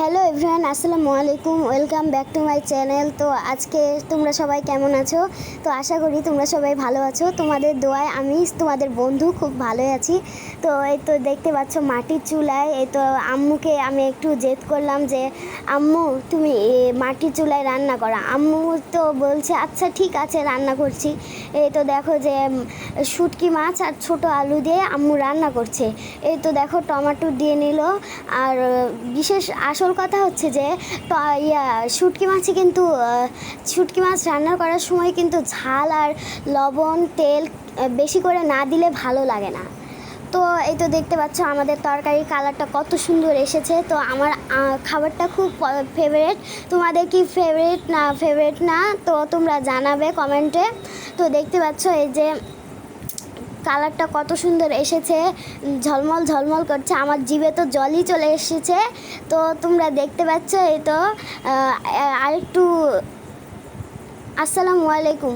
Hello everyone, আসসালামু আলাইকুম। Welcome back to my channel. তো আজকে তোমরা সবাই কেমন আছো? তো আশা করি তোমরা সবাই ভালো আছো। তোমাদের দোয়ায় আমি, তোমাদের বন্ধু খুব ভালোই আছি। তো এই তো দেখতে পাচ্ছ মাটির চুলায়, এই তো আম্মুকে আমি একটু জেদ করলাম যে, আম্মু, তুমি মাটির চুলায় রান্না করো। আম্মু তো বলছে আচ্ছা ঠিক আছে, রান্না করছি। এই তো দেখো যে শুটকি মাছ আর ছোট আলু দিয়ে আম্মু রান্না করছে। এই তো দেখো টমাটো দিয়ে নিল। আর বিশেষ আসল কথা হচ্ছে যে ইয়া, শুটকি মাছে কিন্তু শুটকি মাছ রান্না করার সময় কিন্তু ঝাল আর লবণ, তেল বেশি করে না দিলে ভালো লাগে না। তো এই তো দেখতে পাচ্ছ আমাদের তরকারির কালারটা কত সুন্দর এসেছে। তো আমার খাবারটা খুব ফেভারেট তোমাদের কি ফেভারিট না ফেভারিট না? তো তোমরা জানাবে কমেন্টে তো দেখতে পাচ্ছ এই যে কালারটা কত সুন্দর এসেছে, ঝলমল ঝলমল করছে, আমার জিভে তো জলই চলে এসেছে। তো তোমরা দেখতে পাচ্ছ এই তো আরেকটু, আসসালামু আলাইকুম।